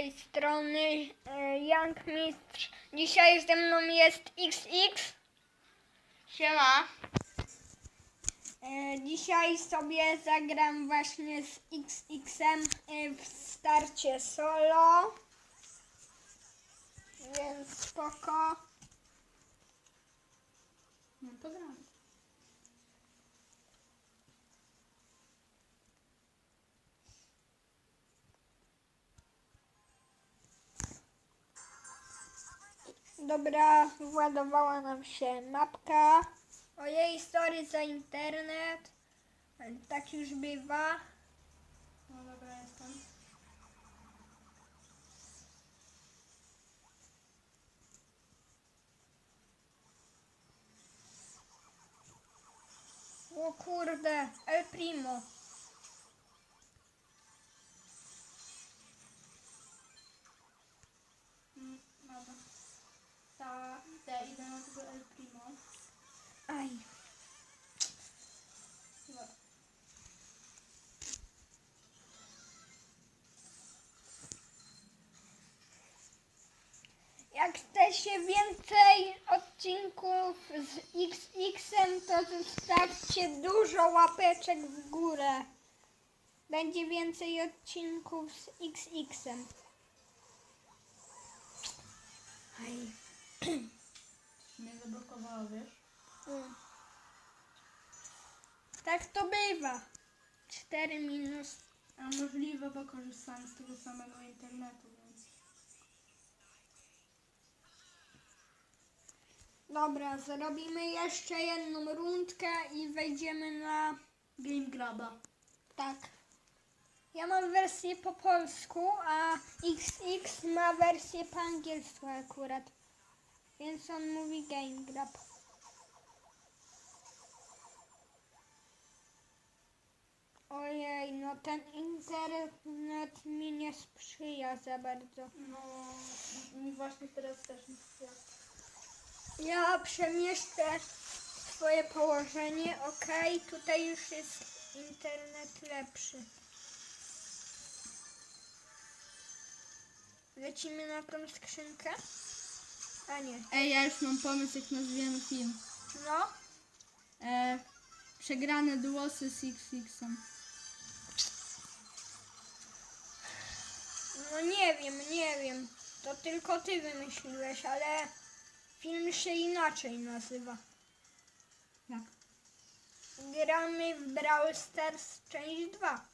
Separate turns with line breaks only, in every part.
tej strony e, Young Mistrz. Dzisiaj ze mną jest XX.
Siema.
E, Dzisiaj sobie zagram właśnie z XX-em e, w starcie solo. Więc spoko.
No to gram.
Dobra, władowała nam się mapka. O jej story za internet. Tak już bywa.
No dobra, jestem.
O kurde, El Primo.
Mm, dobra. Ta, te idę na tego El Primo.
Aj. Jak chcecie więcej odcinków z XX-em, to zostawcie dużo łapeczek w górę. Będzie więcej odcinków z XX-em. Aj.
Mnie zablokowało, wiesz?
Mm. Tak to bywa. 4 minus.
A możliwe, bo korzystam z tego samego internetu, więc...
Dobra, zrobimy jeszcze jedną rundkę i wejdziemy na.
Game Graba.
Tak. Ja mam wersję po polsku, a XX ma wersję po angielsku akurat. Więc on mówi Game Grab. Ojej, no ten internet mi nie sprzyja za bardzo.
No, mi właśnie teraz też nie sprzyja.
Ja przemieszczę swoje położenie. Ok, tutaj już jest internet lepszy. Lecimy na tą skrzynkę? A nie.
Ej, ja już mam pomysł, jak nazwiemy film.
No,
E, przegrane duosy z XX-em.
No nie wiem, nie wiem. To tylko ty wymyśliłeś, ale film się inaczej nazywa.
Jak?
Gramy w Brawl Stars część 2.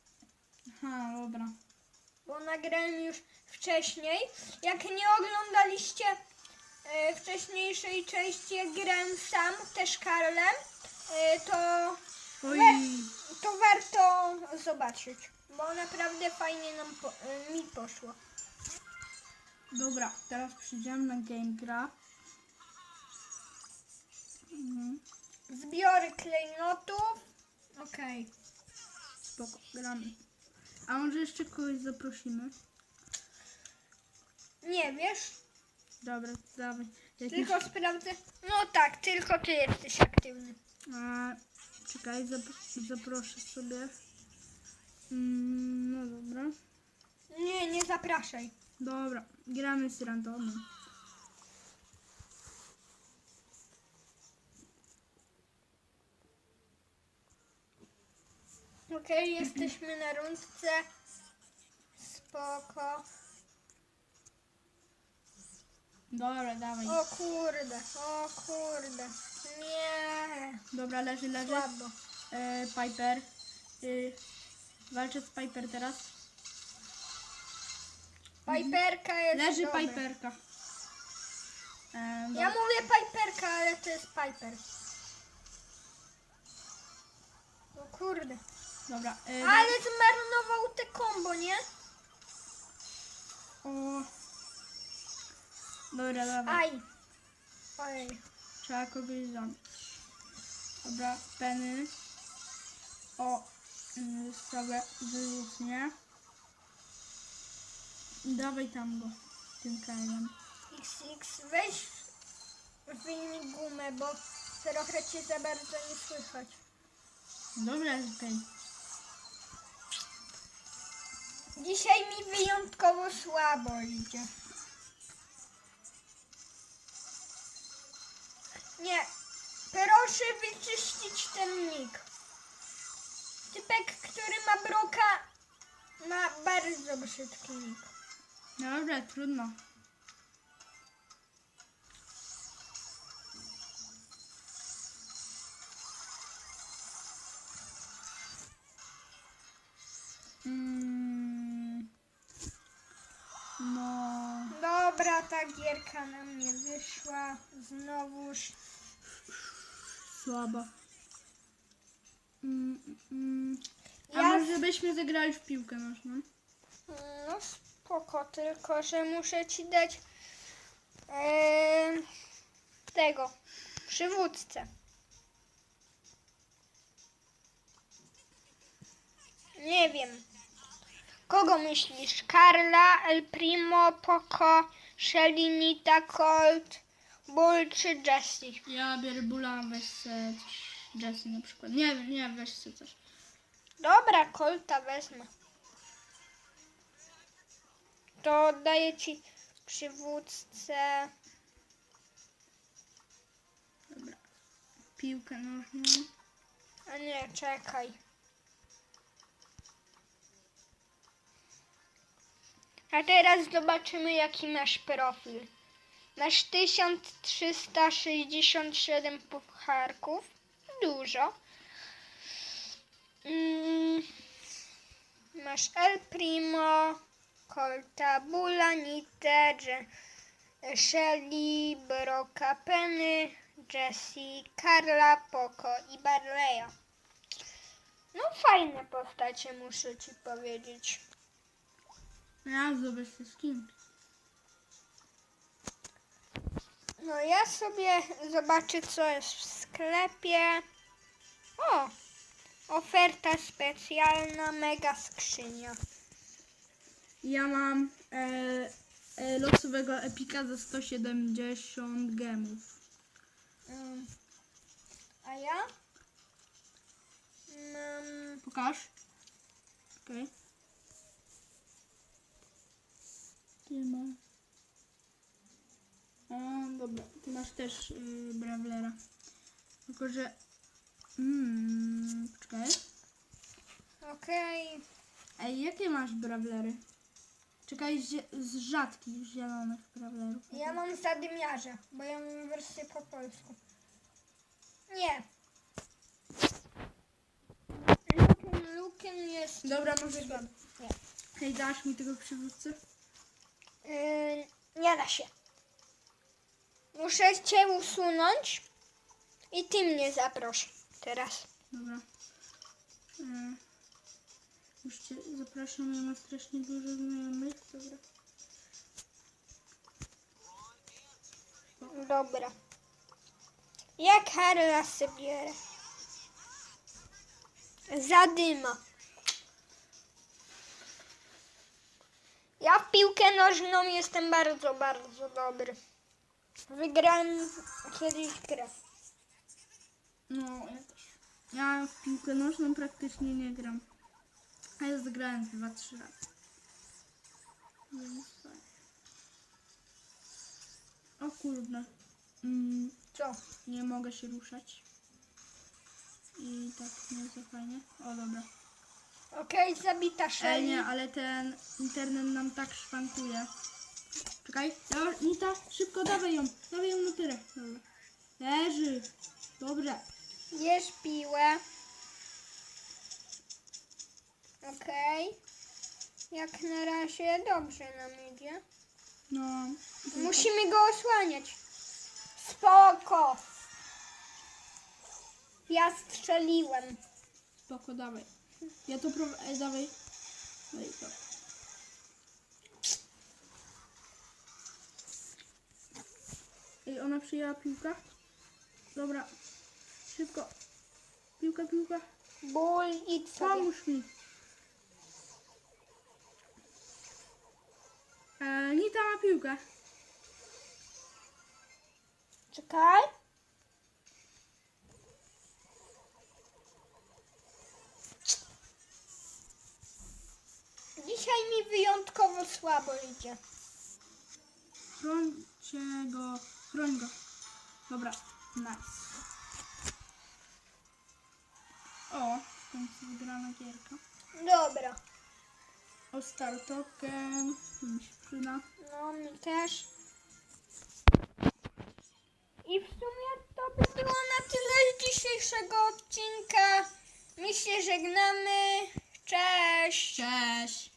Aha, dobra.
bo nagrałem już wcześniej. Jak nie oglądaliście e, wcześniejszej części, jak grałem sam, też Karlem, e, to, to warto zobaczyć, bo naprawdę fajnie nam po, e, mi poszło.
dobra, teraz przyjdziemy na Game Gra. Mhm,
Zbiory klejnotów. Okej.
spoko, gramy. A może jeszcze kogoś zaprosimy?
Nie wiesz?
Dobra, dawaj. Jakiś,
Tylko sprawdzę. No tak, tylko ty jesteś aktywny.
a, czekaj, zap, zaproszę sobie. Mm, no dobra.
Nie, nie zapraszaj.
Dobra, gramy z randomem.
Okej, jesteśmy na rundce. Spoko.
Dobra, dawaj.
O kurde, o kurde. Nie,
Dobra, leży, leży.
słabo.
E, Piper. Y, walczę z Piper teraz.
Piperka jest
Leży
dobra.
Piperka. E,
Ja
dobra.
mówię Piperka, ale to jest Piper. O kurde.
Dobra. E,
Ale zmarnował te kombo, nie?
o. Dobra, dobra.
Aj. Ojej.
Trzeba kogoś zabić. Dobra, Penny. O. sobie wyróżnię. Dawaj tam go. Tym krajem.
XX, weź wyjmij gumę, bo trochę cię za bardzo nie słychać.
Dobra, okej.
Dzisiaj mi wyjątkowo słabo idzie. Nie, proszę wyczyścić ten nick. Typek, który ma broka, ma bardzo brzydki nick.
Dobra, trudno. Mm. No,
Dobra, ta gierka na mnie wyszła. Znowuż.
słaba. Mm, mm. A
Ja-
może byśmy zagrali w piłkę nożną?
No spoko, tylko że muszę ci dać em, tego przywódcę. Nie wiem. Kogo myślisz? Karla, El Primo, Poco, Shelly, Nita, Colt, Bull czy Jessie?
Ja biorę Bula, weź se coś. Jessie na przykład. Nie wiem, nie, weź se coś.
Dobra, Colta wezmę. To daję ci przywódcę.
Dobra. Piłkę nożną.
A nie, czekaj. A teraz zobaczymy, jaki masz profil. Masz 1367 pucharków. Dużo. Mm, masz El Primo, Colta, Bula, Nite, Je- Shelly, Broka, Penny, Jessie, Karla, Poco i Barleya. No fajne postacie, muszę ci powiedzieć.
Ja zobacz se skin.
No ja sobie zobaczę, co jest w sklepie. O! Oferta specjalna, mega skrzynia.
Ja mam e, e, losowego epika za 170 gemów.
Mm. A ja? Mam...
Pokaż. Okej. Ty masz. Dobra, ty masz też y, Brawlera. Tylko, że... Mm, poczekaj.
Okej.
Ej, jakie masz Brawlery? Czekaj, z, z rzadkich zielonych Brawlerów.
Ja mam zadymiarze, bo ja mam wersję po polsku. Nie. Luken, Luken jest...
Dobra, możesz...
Nie.
Hej, dasz mi tego przywódcę?
Yy, nie da się. Muszę cię usunąć i ty mnie zaproś teraz.
Dobra. E, już cię zapraszam, ja mam strasznie dużo znajomych. Dobra.
Dobra. Ja Karla sobie bierę. Zadyma. Ja w piłkę nożną jestem bardzo, bardzo dobry. Wygrałem kiedyś grę.
No, ja też. Ja w piłkę nożną praktycznie nie gram. A ja zagrałem 2-3 razy. Więc fajnie. O kurde. Mm,
Co?
nie mogę się ruszać. I tak nie za fajnie. O dobra.
Okej, zabita
Ej
Shelly.
nie, ale ten internet nam tak szwankuje. Czekaj, Nita, szybko dawaj ją. Dawaj ją na tyle. Dobra. Leży. Dobrze.
Jesz piłę. Okej. Jak na razie dobrze nam idzie.
No.
Musimy go osłaniać. Spoko. Ja strzeliłem.
Spoko, dawaj. Ja to prowadzę. Dawaj. To. Ej, ona przyjęła piłkę. Dobra. Szybko. Piłka, piłka.
Ból, idź sobie.
Pomóż mi. E, Nita ma piłkę.
Czekaj. Dzisiaj mi wyjątkowo słabo idzie.
Chrońcie go. Chroń go. Dobra, nice. O, w końcu wygrana gierka.
Dobra.
O Star Token. To mi się przyda.
No, mi też. I w sumie to by było na tyle z dzisiejszego odcinka. My się żegnamy. Cześć!
Cześć!